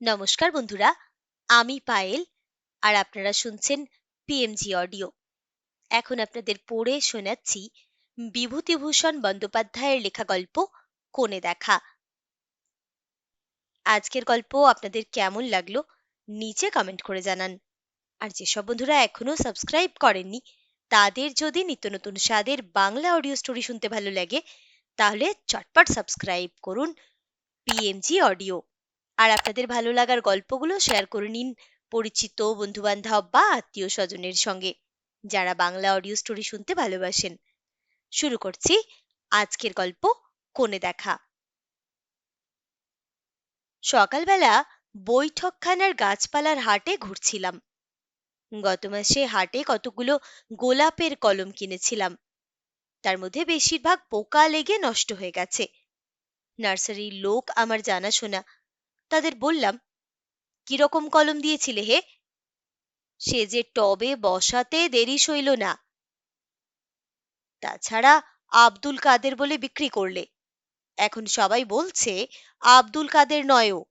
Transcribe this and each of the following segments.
নমস্কার বন্ধুরা, আমি পায়েল আর আপনারা শুনছেন পিএমজি অডিও এখন আপনাদের পড়ে শোনাচ্ছি বিভূতিভূষণ বন্দ্যোপাধ্যায়ের লেখা গল্প কোণে দেখা। আজকের গল্প আপনাদের কেমন লাগল নিচে কমেন্ট করে জানান। আর যেসব বন্ধুরা এখনও সাবস্ক্রাইব করেননি, তাদের যদি নিত্য নতুন স্বাদের বাংলা অডিও স্টোরি শুনতে ভালো লাগে, তাহলে চটপট সাবস্ক্রাইব করুন পিএমজি অডিও আর আপনাদের ভালো লাগার গল্পগুলো শেয়ার করে নিন পরিচিত বন্ধুবান্ধব বা আত্মীয় স্বজনের সঙ্গে, যারা বাংলা অডিও স্টোরি শুনতে ভালোবাসেন। শুরু করছি আজকের গল্প কোণে দেখা। সকালবেলা বৈঠকখানার গাছপালার হাটে ঘুরছিলাম। গত মাসে হাটে কতগুলো গোলাপের কলম কিনেছিলাম। তার মধ্যে বেশিরভাগ পোকা লেগে নষ্ট হয়ে গেছে। নার্সারির লোক আমার জানাশোনা তাদের বললাম কীরকম কলম দিয়েছিলে হে? সে যে টবে বসাতে দেরি সইল না। তাছাড়া আব্দুল কাদের বলে বিক্রি করলে। এখন সবাই বলছে, আব্দুল কাদের নয়ও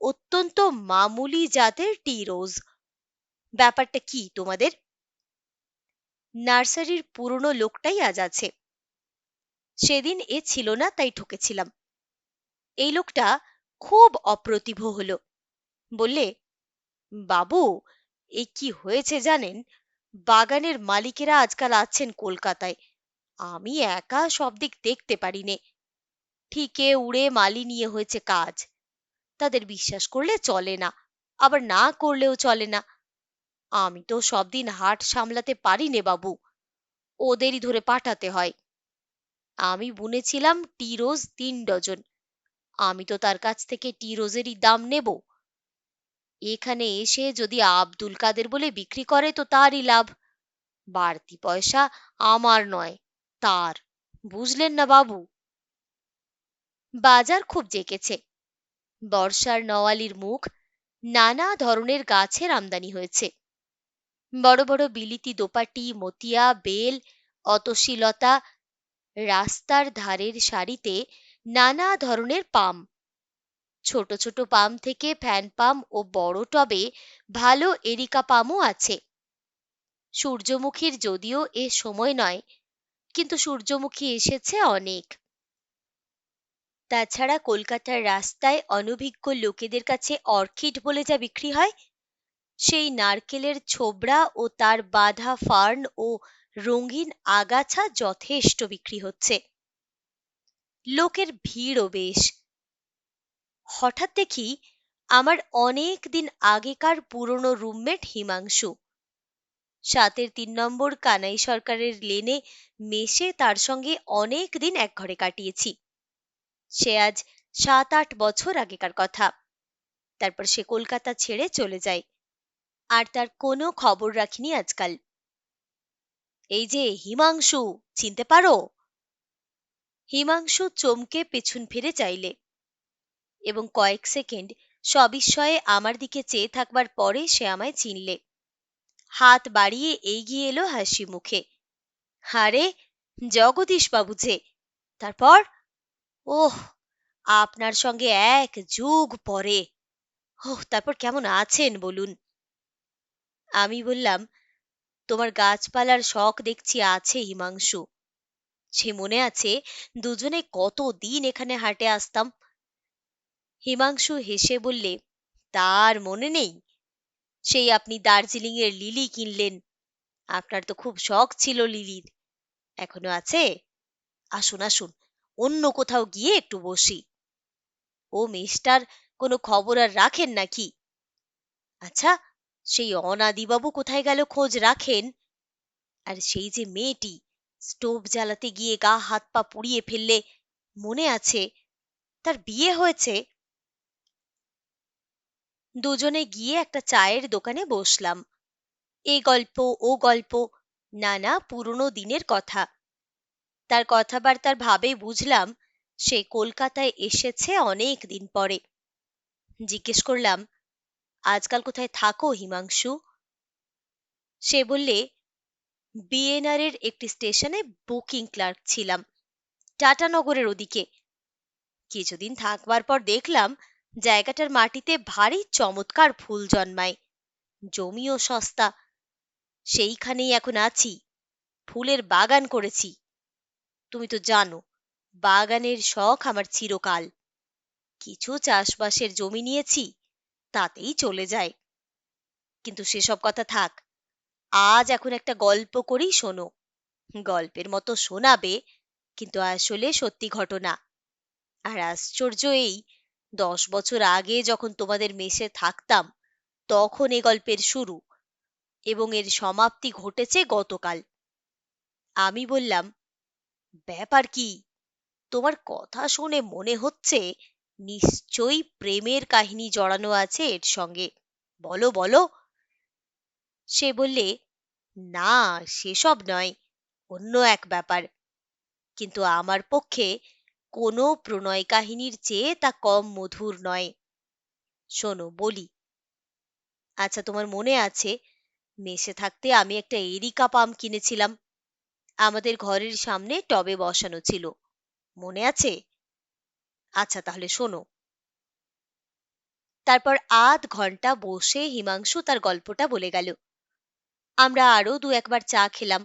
অত্যন্ত মামুলি জাতের টি রোজ ব্যাপারটা কি তোমাদের? নার্সারির পুরনো লোকটাই আজ আছে। সেদিন এ ছিল না, তাই ঠকেছিলাম। এই লোকটা খুব অপ্রতিভ হল। বললে, বাবু এই কি হয়েছে জানেন? বাগানের মালিকেরা আজকাল আছেন কলকাতায়। আমি একা সব দিক দেখতে পারি নে ঠিকে উড়ে মালি নিয়ে হয়েছে কাজ। তাদের বিশ্বাস করলে চলে না, আবার না করলেও চলে না। আমি তো সব দিন হাট সামলাতে পারি নে বাবু। ওদেরই ধরে পাঠাতে হয়। আমি বুনেছিলাম টি রোজ তিন ডজন। আমি তো তার কাছ থেকে টি রোজেরই দাম নেব। এখানে এসে যদি আব্দুল কাদের বলে বিক্রি করে তো তারই লাভ। বাড়তি পয়সা আমার নয়, তার। বুঝলেন না বাবু? বাজার খুব জেকেছে। বর্ষার নওয়ালির মুখ নানা ধরনের গাছের আমদানি হয়েছে। বড় বড় বিলিতি দোপাটি, মতিয়া, বেল অতশীলতা রাস্তার ধারের সারিতে নানা ধরনের পাম। ছোট ছোট পাম থেকে ফ্যান পাম ও বড় টবে ভালো এরিকা পামও আছে। সূর্যমুখীর যদিও এ সময় নয়, কিন্তু সূর্যমুখী এসেছে অনেক। তাছাড়া কলকাতার রাস্তায় অনভিজ্ঞ লোকেদের কাছে অর্কিড বলে যা বিক্রি হয়, সেই নারকেলের ছোবড়া ও তার বাঁধা ফার্ন ও রঙিন আগাছা যথেষ্ট বিক্রি হচ্ছে। লোকের ভিড়ও বেশ। হঠাৎ দেখি আমার অনেক দিন আগেকার পুরনো রুমমেট হিমাংশু। সাতের তিন নম্বর কানাই সরকারের লেনে মেশে তার সঙ্গে অনেক দিন এক ঘরে কাটিয়েছি। সে আজ সাত আট বছর আগেকার কথা। তারপর সে কলকাতা ছেড়ে চলে যায়। আর তার কোনো খবর রাখিনি আজকাল। এই যে হিমাংশু, চিনতে পারো? হিমাংশু চমকে পেছন ফিরে চাইলে। এবং কয়েক সেকেন্ড সবিস্ময়ে আমার দিকে চেয়ে থাকবার পরে সে আমায় চিনলে। হাত বাড়িয়ে এগিয়ে এলো হাসি মুখে। হারে জগদীশ বাবু যে, তারপর? ওহ, আপনার সঙ্গে এক যুগ পরে। ওহ, তারপর কেমন আছেন বলুন? আমি বললাম, তোমার গাছপালার শখ দেখছি আছে হিমাংশু। সে মনে আছে দুজনে কত দিন এখানে হাটে আসতাম? হিমাংশু হেসে বললে, তার মনে নেই। সেই আপনি দার্জিলিং এর লিলি কিনলেন। আপনার তো খুব শখ ছিল লিলির। এখনও আছে? আসুন আসুন, অন্য কোথাও গিয়ে একটু বসি। ও মেষ্টার কোনো খবর আর রাখেন নাকি? আচ্ছা সেই অনাদিবাবু কোথায় গেল খোঁজ রাখেন? আর সেই যে মেয়েটি স্টোভ জ্বালাতে গিয়ে গা হাত পা পুড়িয়ে ফেললে মনে আছে তার বিয়ে হয়েছে। দুজনে গিয়ে একটা চায়ের দোকানে বসলাম। এ গল্প, ও গল্প, নানা পুরনো দিনের কথা। তার কথাবার্তার ভাবে বুঝলাম সে কলকাতায় এসেছে অনেক দিন পরে। জিজ্ঞেস করলাম, আজকাল কোথায় থাকো হিমাংশু? সে বললে বিএনআর এর একটি স্টেশনে বুকিং ক্লার্ক ছিলাম। টাটানগরের ওদিকে। কিছুদিন থাকবার পর দেখলাম জায়গাটার মাটিতে ভারী চমৎকার ফুল জন্মায়। জমিও সস্তা। সেইখানেই এখন আছি। ফুলের বাগান করেছি। তুমি তো জানো, বাগানের শখ আমার চিরকাল। কিছু চাষবাসের জমি নিয়েছি, তাতেই চলে যায়। কিন্তু সেসব কথা থাক। আজ এখন একটা গল্প করেই শোনো। গল্পের মতো শোনাবে, কিন্তু আসলে সত্যি ঘটনা। আর আশ্চর্য এই, দশ বছর আগে যখন তোমাদের মেসে থাকতাম, তখন এ গল্পের শুরু এবং এর সমাপ্তি ঘটেছে গতকাল। আমি বললাম, ব্যাপার কি? তোমার কথা শুনে মনে হচ্ছে নিশ্চয়ই প্রেমের কাহিনী জড়ানো আছে এর সঙ্গে। বলো বলো। সে বললে না, সেসব নয়, অন্য এক ব্যাপার। কিন্তু আমার পক্ষে কোনো প্রণয় কাহিনীর চেয়ে তা কম মধুর নয়। শোনো, বলি। আচ্ছা তোমার মনে আছে, মেসে থাকতে আমি একটা এরিকা পাম কিনেছিলাম। আমাদের ঘরের সামনে টবে বসানো ছিল। মনে আছে? আচ্ছা তাহলে শোনো। তারপর আধ ঘণ্টা বসে হিমাংশু তার গল্পটা বলে গেল। আমরা আরও দু একবার চা খেলাম।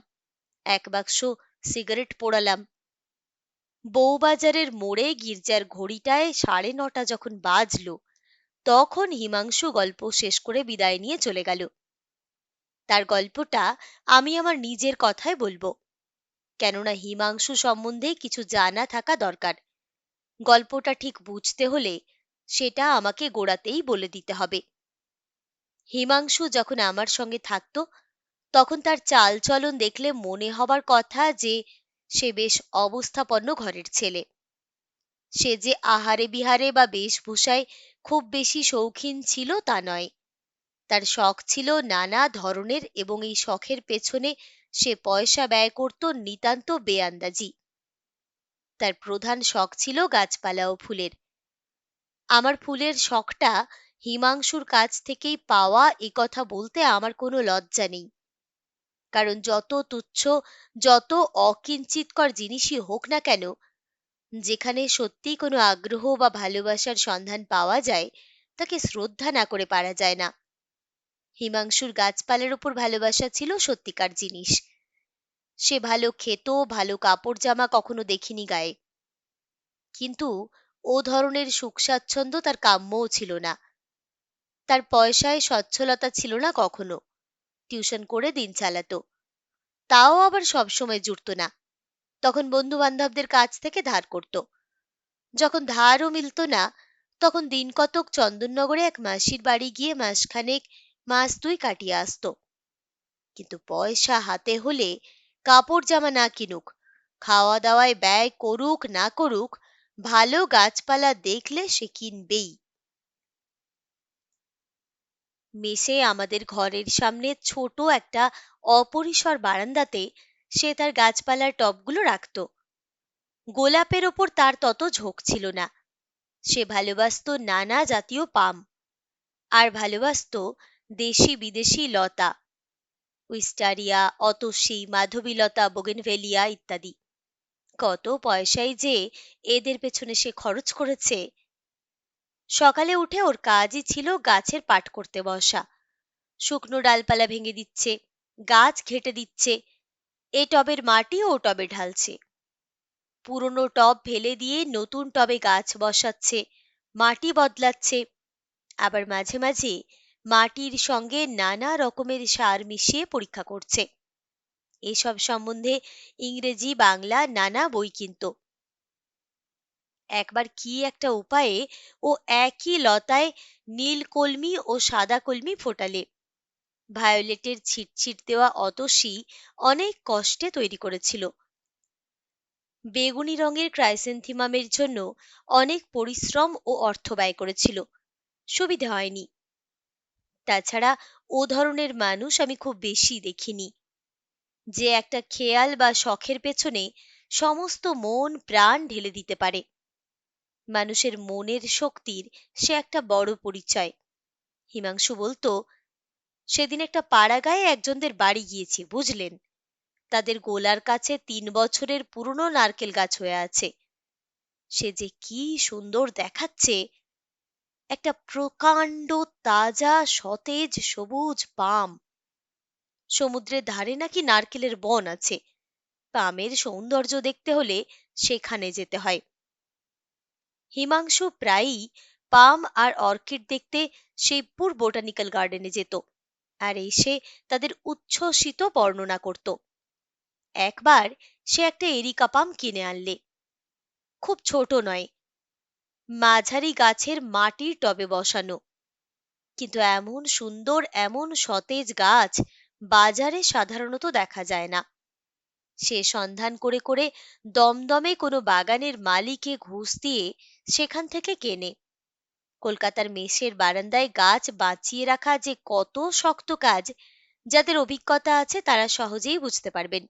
এক বাক্স সিগারেট পোড়ালাম। বউবাজারের মোড়ে গির্জার ঘড়িটায় সাড়ে নটা যখন বাজলো, তখন হিমাংশু গল্প শেষ করে বিদায় নিয়ে চলে গেল। তার গল্পটা আমি আমার নিজের কথায় বলব, কেননা হিমাংশু সম্বন্ধে কিছু জানা থাকা দরকার। গল্পটা ঠিক বুঝতে হলে সেটা আমাকে গোড়াতেই বলে দিতে হবে। হিমাংশু যখন আমার সঙ্গে থাকত তখন তার চালচলন দেখলে মনে হবার কথা যে, সে বেশ অবস্থাপন্ন ঘরের ছেলে। সে যে আহারে বিহারে বা বেশভূষায় খুব বেশি শৌখিন ছিল তা নয়। তার শখ ছিল নানা ধরনের এবং এই শখের পেছনে সে পয়সা ব্যয় করত নিতান্ত বেআন্দাজি। তার প্রধান শখ ছিল গাছপালা ও ফুলের। আমার ফুলের শখটা হিমাংশুর কাছ থেকেই পাওয়া এ কথা বলতে আমার কোনো লজ্জা নেই। কারণ যত তুচ্ছ, যত অকিঞ্চিতকর জিনিসই হোক না কেন, যেখানে সত্যিই কোনো আগ্রহ বা ভালোবাসার সন্ধান পাওয়া যায়, তাকে শ্রদ্ধা না করে পারা যায় না। হিমাংশুর গাছপালার উপর ভালোবাসা ছিল সত্যিকার জিনিস। সে ভালো খেত, ভালো কাপড় জামা কখনো দেখিনি গায়ে। কিন্তু ও ধরনের সুখ স্বাচ্ছন্দ্য তার কাম্যও ছিল না। তার পয়সায় সচ্ছলতা ছিল না কখনো। টিউশন করে দিন চালাতো। তাও আবার সবসময় জুটত না। তখন বন্ধু বান্ধবদের কাছ থেকে ধার করত। যখন ধারও মিলত না, তখন দিন কতক চন্দননগরে এক মাসির বাড়ি গিয়ে মাসখানেক মাস দুই কাটিয়ে আসত। কিন্তু পয়সা হাতে হলে কাপড় জামা না কিনুক খাওয়া দাওয়ায় ব্যয় করুক না করুক, ভালো গাছপালা দেখলে সে কিনবেই। মেসে আমাদের ঘরের সামনে ছোট একটা অপরিসর বারান্দাতে সে তার গাছপালার টবগুলো রাখত। গোলাপের ওপর তার তত ঝোঁক ছিল না। সে ভালোবাসত নানা জাতীয় পাম আর ভালোবাসত দেশি বিদেশি লতা, উইস্টারিয়া, অতসী, মাধবীলতা, বোগেনভেলিয়া ইত্যাদি। কত পয়সাই যে এদের পেছনে সে খরচ করেছে সকালে উঠে ওর কাজই ছিল গাছের পাট করতে বসা। শুকনো ডালপালা ভেঙে দিচ্ছে, গাছ ঘেটে দিচ্ছে, এ টবের মাটি ও টবে ঢালছে। পুরনো টব ফেলে দিয়ে নতুন টবে গাছ বসাচ্ছে, মাটি বদলাচ্ছে। আবার মাঝে মাঝে মাটির সঙ্গে নানা রকমের সার মিশিয়ে পরীক্ষা করছে। এসব সম্বন্ধে ইংরেজি, বাংলা নানা বই কিনত। একবার কি একটা উপায়ে ও একই লতায় নীল কলমি ও সাদা কলমি ফোটালে। ভায়োলেটের ছিটছিট দেওয়া অতসী অনেক কষ্টে তৈরি করেছিল। বেগুনি রঙের ক্রাইসেন্থিমামের জন্য অনেক পরিশ্রম ও অর্থ ব্যয় করেছিল। সুবিধে হয়নি। তাছাড়া ও ধরনের মানুষ আমি খুব বেশি দেখিনি। যে একটা খেয়াল বা শখের পেছনে সমস্ত মন প্রাণ ঢেলে দিতে পারে। মানুষের মনের শক্তির সে একটা বড় পরিচয়। হিমাংশু বলতো, সেদিন একটা পাড়াগায়ে একজনদের বাড়ি গিয়েছি, বুঝলেন? তাদের গোলার কাছে তিন বছরের পুরনো নারকেল গাছ হয়ে আছে। সে যে কি সুন্দর দেখাচ্ছে! একটা প্রকাণ্ড, তাজা, সতেজ, সবুজ পাম। সমুদ্রের ধারে নাকি নারকেলের বন আছে। পামের সৌন্দর্য দেখতে হলে সেখানে যেতে হয়। হিমাংশু প্রায়ই পাম আর অর্কিড দেখতে শিবপুর বোটানিক্যাল গার্ডেনে যেত আর এসে তাদের উচ্ছ্বসিত বর্ণনা করত। একবার সে একটা এরিকা পাম কিনে আনলে। খুব ছোট নয়, মাঝারি গাছের মাটির টবে বসানো। কিন্তু এমন সুন্দর, এমন সতেজ গাছ বাজারে সাধারণত দেখা যায় না। সে সন্ধান করে করে দমদমে কোনো বাগানের মালিকে ঘুষ দিয়ে সেখান থেকে কেনে। কলকাতার মেসের বারান্দায় গাছ বাঁচিয়ে রাখা যে কত শক্ত কাজ, যাদের অভিজ্ঞতা আছে তারা সহজেই বুঝতে পারবেন।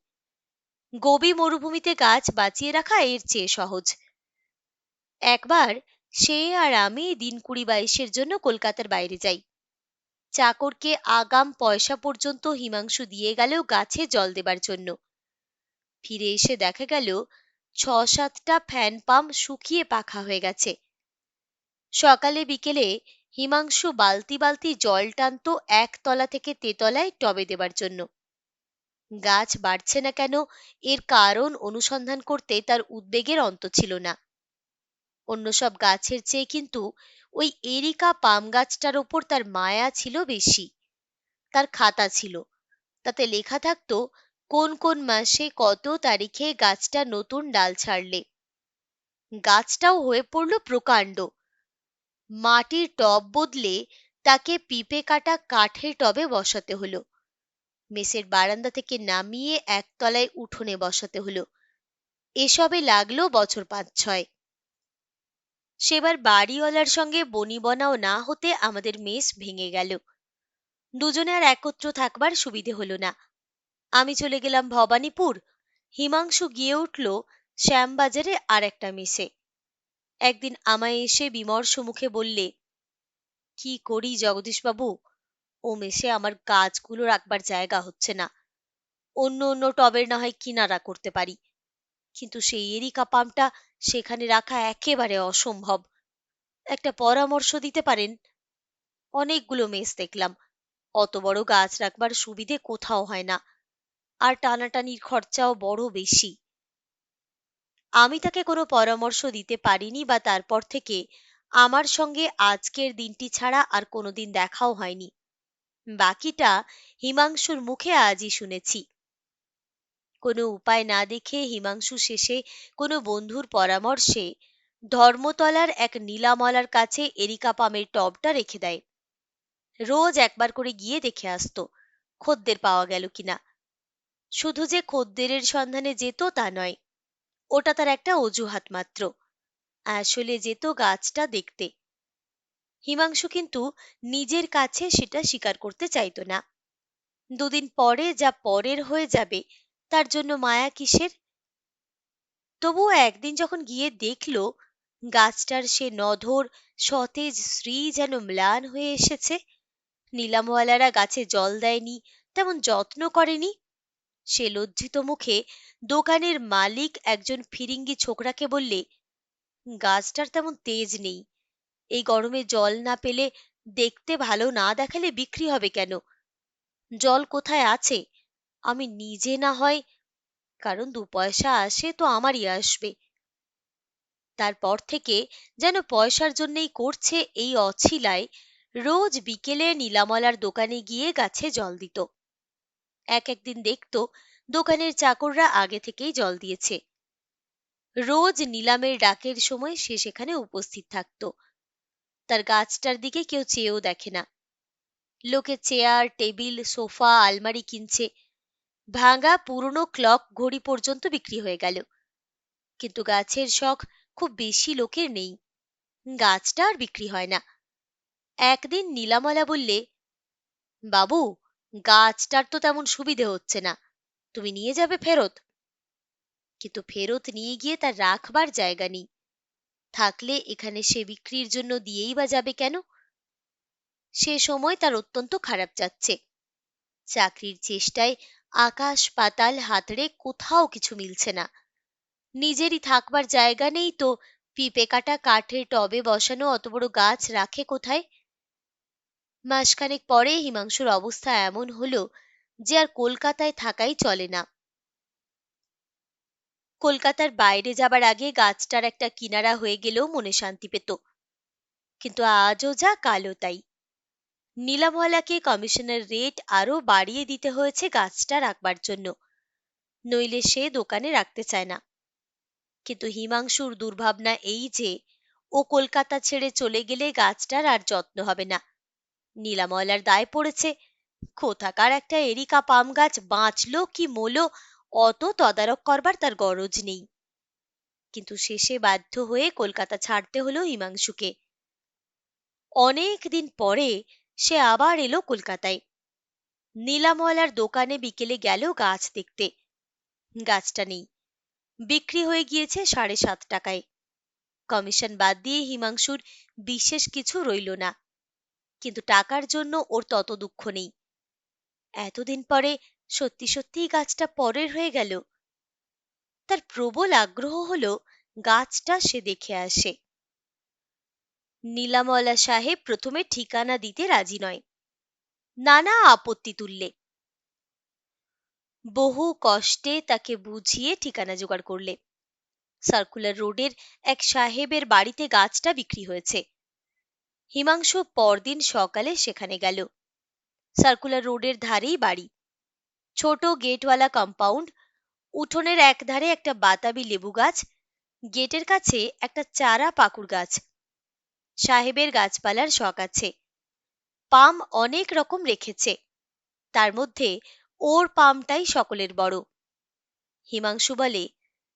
গোবি মরুভূমিতে গাছ বাঁচিয়ে রাখা এর চেয়ে সহজ। একবার সে আর আমি দিন কুড়ি বাইশের জন্য কলকাতার বাইরে যাই। চাকরকে আগাম পয়সা পর্যন্ত হিমাংশু দিয়ে গেল গাছে জল দেবার জন্য। ফিরে এসে দেখা গেল ছ সাতটা ফ্যান পাম্প শুকিয়ে পাখা হয়ে গেছে। সকালে বিকেলে হিমাংশু বালতি বালতি জল টানত একতলা থেকে তেতলায় টবে দেবার জন্য। গাছ বাড়ছে না কেন, এর কারণ অনুসন্ধান করতে তার উদ্বেগের অন্ত ছিল না। অন্য সব গাছের চেয়ে কিন্তু ওই এরিকা পাম গাছটার ওপর তার মায়া ছিল বেশি। তার খাতা ছিল, তাতে লেখা থাকতো কোন কোন মাসে কত তারিখে গাছটা নতুন ডাল ছাড়লে? গাছটাও হয়ে পড়ল প্রকাণ্ড। মাটির টব বদলে তাকে পিপে কাটা কাঠের টবে বসাতে হলো। মেসের বারান্দা থেকে নামিয়ে একতলায় উঠোনে বসাতে হলো। এসবে লাগল বছর পাঁচ ছয় সেবার বাড়িওয়ালার সঙ্গে বনিবনাও না হতে আমাদের মেস ভেঙে গেল। দুজনে আর একত্র থাকবার সুবিধে হলো না। আমি চলে গেলাম ভবানীপুর। হিমাংশু গিয়ে উঠল শ্যামবাজারে আর একটা মেসে একদিন আমায় এসে বিমর্ষ মুখে বললে, কি করি জগদীশবাবু? ও মেসে আমার গাছগুলো রাখবার জায়গা হচ্ছে না। অন্য অন্য টবের না হয় কিনারা করতে পারি। কিন্তু সেই এরিকা পাম্পটা সেখানে রাখা একেবারে অসম্ভব। একটা পরামর্শ দিতে পারেন? অনেকগুলো মেস দেখলাম। অত বড় গাছ রাখবার সুবিধে কোথাও হয় না। আর টানাটানির খরচাও বড় বেশি। আমি তাকে কোনো পরামর্শ দিতে পারিনি বা তারপর থেকে আমার সঙ্গে আজকের দিনটি ছাড়া আর কোনোদিন দেখাও হয়নি। বাকিটা হিমাংশুর মুখে আজই শুনেছি। কোনো উপায় না দেখে হিমাংশু শেষে কোনো বন্ধুর পরামর্শে ধর্মতলার এক নীলামলার কাছে এরিকা পামের টবটা রেখে দেয়। রোজ একবার করে গিয়ে দেখে আসতো, খদ্দের পাওয়া গেল কিনা। শুধু যে খদ্দেরের সন্ধানে যেত তা নয়, ওটা তার একটা অজুহাত মাত্র। আসলে যেত গাছটা দেখতে। হিমাংশু কিন্তু নিজের কাছে সেটা স্বীকার করতে চাইত না। দুদিন পরে যা পরের হয়ে যাবে, তার জন্য মায়া কিসের? তবুও একদিন যখন গিয়ে দেখল, গাছটার সে নধর সতেজ শ্রী যেন ম্লান হয়ে এসেছে। নিলামওয়ালারা গাছে জল দেয়নি, তেমন যত্ন করেনি। সে লজ্জিত মুখে দোকানের মালিক একজন ফিরিঙ্গি ছোকরাকে বললে, গাছটার তেমন তেজ নেই। এই গরমে জল না পেলে দেখতে ভালো না দেখালে বিক্রি হবে কেন? জল কোথায় আছে? আমি নিজে না হয়, কারণ দু পয়সা আসে তো আমারই আসবে। তারপর থেকে যেন পয়সার জন্যই করছে এই অছিলায়, রোজ বিকেলে নীলামলার দোকানে গিয়ে গাছে জল দিত। এক একদিন দেখত দোকানের চাকররা আগে থেকেই জল দিয়েছে। রোজ নিলামের ডাকের সময় সে সেখানে উপস্থিত থাকত। তার গাছটার দিকে কেউ চেয়েও দেখে না। লোকে চেয়ার, টেবিল, সোফা, আলমারি কিনছে। ভাঙা পুরনো ক্লক ঘড়ি পর্যন্ত বিক্রি হয়ে গেল। কিন্তু গাছের শখ খুব বেশি লোকের নেই। গাছটা আর বিক্রি হয় না। একদিন নীলামলা বললে, বাবু গাছটার তো তেমন সুবিধে হচ্ছে না। তুমি নিয়ে যাবে ফেরত। কিন্তু ফেরত নিয়ে গিয়ে তার রাখবার জায়গা নেই। থাকলে এখানে সে বিক্রির জন্য দিয়েই বা যাবে কেন? সে সময় তার অত্যন্ত খারাপ যাচ্ছে। চাকরির চেষ্টায় আকাশ পাতাল হাতড়ে কোথাও কিছু মিলছে না। নিজেরই থাকবার জায়গা নেই তো, পিঁপে কাটা কাঠের টবে বসানো অত বড় গাছ রাখে কোথায়? মাসখানেক পরে হিমাংশুর অবস্থা এমন হল যে আর কলকাতায় থাকাই চলে না। কলকাতার বাইরে যাবার আগে গাছটার একটা কিনারা হয়ে গেলেও মনে শান্তি পেত। কিন্তু আজও যা কালো তাই। নীলামওয়ালাকে কমিশনের রেট আরও বাড়িয়ে দিতে হয়েছে গাছটা রাখবার জন্য। নইলে সে দোকানে রাখতে চায় না। কিন্তু হিমাংশুর দুর্ভাবনা এই যে, ও কলকাতা ছেড়ে চলে গেলে গাছটার আর যত্ন হবে না। নীলামওয়ালার দায় পড়েছে। কোথাকার একটা এরিকা পাম গাছ বাঁচলো কি মলো অত তদারক করবার তার গরজ নেই। কিন্তু শেষে বাধ্য হয়ে কলকাতা ছাড়তে হলো হিমাংশুকে। অনেক দিন পরে সে আবার এলো কলকাতায়। নীলামওয়ালার দোকানে বিকেলে গেল গাছ দেখতে। গাছটা নেই। বিক্রি হয়ে গিয়েছে সাড়ে সাত টাকায়। কমিশন বাদ দিয়ে হিমাংশুর বিশেষ কিছু রইল না। কিন্তু টাকার জন্য ওর তত দুঃখ নেই। এতদিন পরে সত্যি সত্যিই গাছটা পরের হয়ে গেল। তার প্রবল আগ্রহ হলো গাছটা সে দেখে আসে। নীলামলা সাহেব প্রথমে ঠিকানা দিতে রাজি নয়। নানা আপত্তি তুললে। বহু কষ্টে তাকে বুঝিয়ে ঠিকানা জোগাড় করলে। সার্কুলার রোডের এক সাহেবের বাড়িতে গাছটা বিক্রি হয়েছে। হিমাংশু পরদিন সকালে সেখানে গেল। সার্কুলার রোডের ধারেই বাড়ি। ছোট গেটওয়ালা কম্পাউন্ড উঠোনের একধারে একটা বাতাবি লেবু গাছ, গেটের কাছে একটা চারা পাকুর গাছ। সাহেবের গাছপালার শখ আছে। পাম অনেক রকম রেখেছে। তার মধ্যে ওর পামটাই সকলের বড়। হিমাংশু বলে,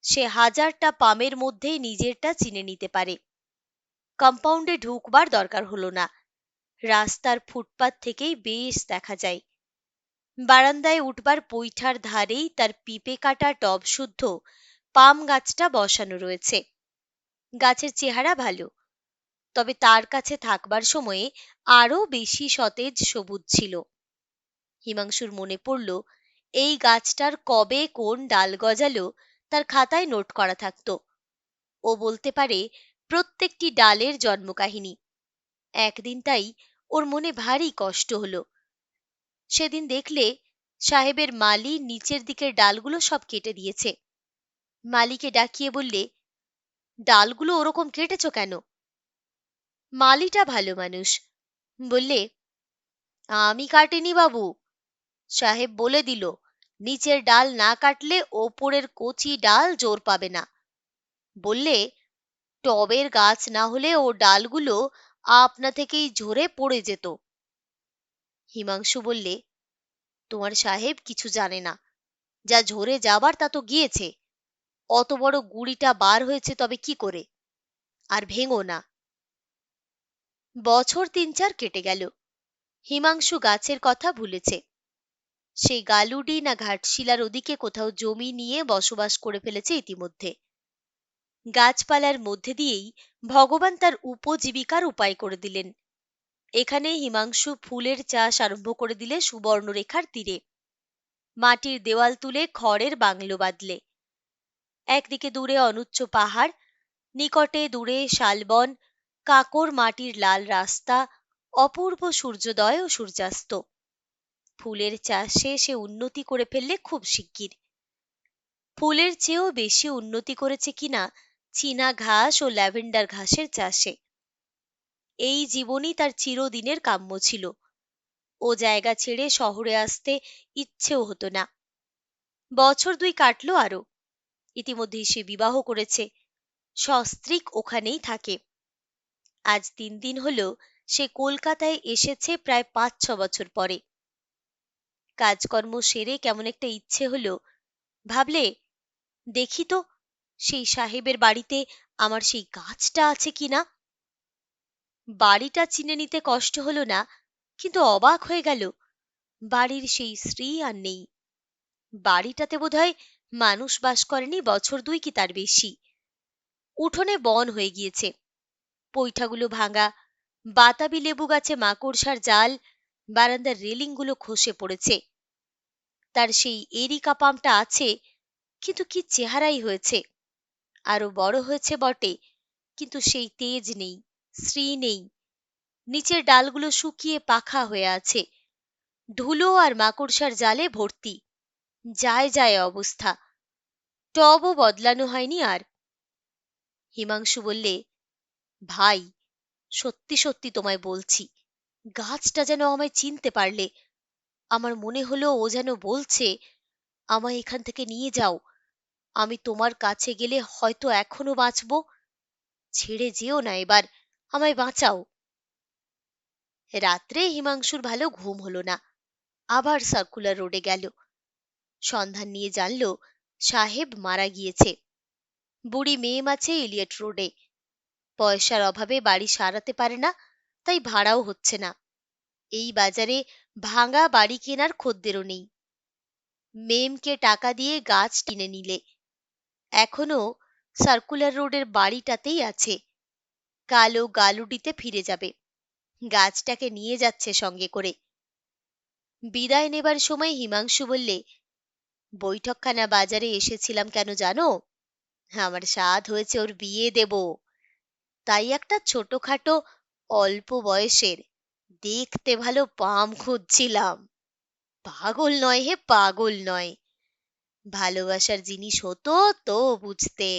সে হাজারটা পামের মধ্যে নিজেরটা চিনে নিতে পারে। কম্পাউন্ডে ঢুকবার দরকার হলো না। রাস্তার ফুটপাত থেকেই বেশ দেখা যায়। বারান্দায় উঠবার পৈঠার ধারেই তার পিপে কাটা টব শুদ্ধ পাম গাছটা বসানো রয়েছে। গাছের চেহারা ভালো, তবে তার কাছে থাকবার সময়ে আরও বেশি সতেজ সবুজ ছিল। হিমাংশুর মনে পড়ল, এই গাছটার কবে কোন ডাল গজালো তার খাতায় নোট করা থাকত। ও বলতে পারে প্রত্যেকটি ডালের জন্মকাহিনী। একদিন তাই ওর মনে ভারী কষ্ট হলো। সেদিন দেখলে সাহেবের মালি নিচের দিকের ডালগুলো সব কেটে দিয়েছে। মালিকে ডাকিয়ে বললে, ডালগুলো ওরকম কেটেছ কেন? মালিটা ভালো মানুষ। বললে, আমি কাটিনি বাবু। সাহেব বলে দিল, নিচের ডাল না কাটলে ওপরের কচি ডাল জোর পাবে না। বললে টবের গাছ না হলে ও ডালগুলো আপনা থেকেই ঝরে পড়ে যেত। হিমাংশু বললে, তোমার সাহেব কিছু জানে না। যা ঝরে যাবার তা তো গিয়েছে। অত বড় গুড়িটা বার হয়েছে তবে কি করে? আর ভেঙো না। বছর তিন চার কেটে গেল। হিমাংশু গাছের কথা ভুলেছে। সেই গালুডি না ঘাটশিলার ওদিকে কোথাও জমি নিয়ে বসবাস করে ফেলেছে ইতিমধ্যে। গাছপালার মধ্যে দিয়েই ভগবান তার উপজীবিকার উপায় করে দিলেন। এখানে হিমাংশু ফুলের চাষ আরম্ভ করে দিলে সুবর্ণরেখার তীরে। মাটির দেওয়াল তুলে খড়ের বাংলো বাঁধলে। একদিকে দূরে অনুচ্চ পাহাড়, নিকটে দূরে শালবন, কাকর মাটির লাল রাস্তা, অপূর্ব সূর্যোদয় ও সূর্যাস্ত। ফুলের চাষে সে উন্নতি করে ফেললে খুব শিগগির। ফুলের চেয়েও বেশি উন্নতি করেছে কিনা চীনা ঘাস ও ল্যাভেন্ডার ঘাসের চাষে। এই জীবনই তার চিরদিনের কাম্য ছিল। ও জায়গা ছেড়ে শহরে আসতে ইচ্ছেও হতো না। বছর দুই কাটলো আরও ইতিমধ্যেই সে বিবাহ করেছে। সস্ত্রীক ওখানেই থাকে। আজ তিন দিন হলো সে কলকাতায় এসেছে প্রায় পাঁচ ছ বছর পরে। কাজকর্ম সেরে কেমন একটা ইচ্ছে হলো। ভাবলে, দেখি তো সেই সাহেবের বাড়িতে আমার সেই গাছটা আছে কিনা বাড়িটা চিনে নিতে কষ্ট হলো না, কিন্তু অবাক হয়ে গেল। বাড়ির সেই স্ত্রী আর নেই। বাড়িটাতে বোধহয় মানুষ বাস করেনি, বছর দুই কি তার বেশি। উঠোনে বন হয়ে গিয়েছে। পৈঠাগুলো ভাঙা, বাতাবি লেবু গাছে মাকড়সার জাল, বারান্দার রেলিংগুলো খসে পড়েছে। তার সেই এরিকা পামটা আছে, কিন্তু কি চেহারাই হয়েছে। আরও বড় হয়েছে বটে। কিন্তু সেই তেজ নেই শ্রী নেই। নিচের ডালগুলো শুকিয়ে পাখা হয়ে আছে। ধুলো আর মাকড়সার জালে ভর্তি। যায় যায় অবস্থা। টবও বদলানো হয়নি আর। হিমাংশু বললে, ভাই, সত্যি সত্যি তোমায় বলছি, গাছটা যেন আমায় চিনতে পারলে। আমার মনে হলো ও যেন বলছে, আমায় এখান থেকে নিয়ে যাও আমি তোমার কাছে গেলে হয়তো এখনও বাঁচব। ছেড়ে যেও না এবার, আমায় বাঁচাও। রাত্রে হিমাংশুর ভালো ঘুম হলো না। আবার সার্কুলার রোডে গেল। সন্ধান নিয়ে জানল, সাহেব মারা গিয়েছে। বুড়ি মেয়ে মাছে ইলিয়ট রোডে পয়সার অভাবে বাড়ি সারাতে পারে না, তাই ভাড়াও হচ্ছে না। এই বাজারে ভাঙা বাড়ি কেনার খদ্দেরও নেই। মেমকে টাকা দিয়ে গাছ কিনে নিলে। এখনও সার্কুলার রোডের বাড়িটাতেই আছে। কালো গালুডিতে ফিরে যাবে। গাছটাকে নিয়ে যাচ্ছে সঙ্গে করে। বিদায় নেবার সময় হিমাংশু বললে, বৈঠকখানা বাজারে এসেছিলাম কেন জানো? আমার স্বাদ হয়েছে ওর বিয়ে দেব। তাই একটা ছোটখাটো অল্প বয়সের দেখতে ভালো পাম খুঁজছিলাম। পাগল নয় হে, পাগল নয়। ভালোবাসার জিনিস হতো তো বুঝতে।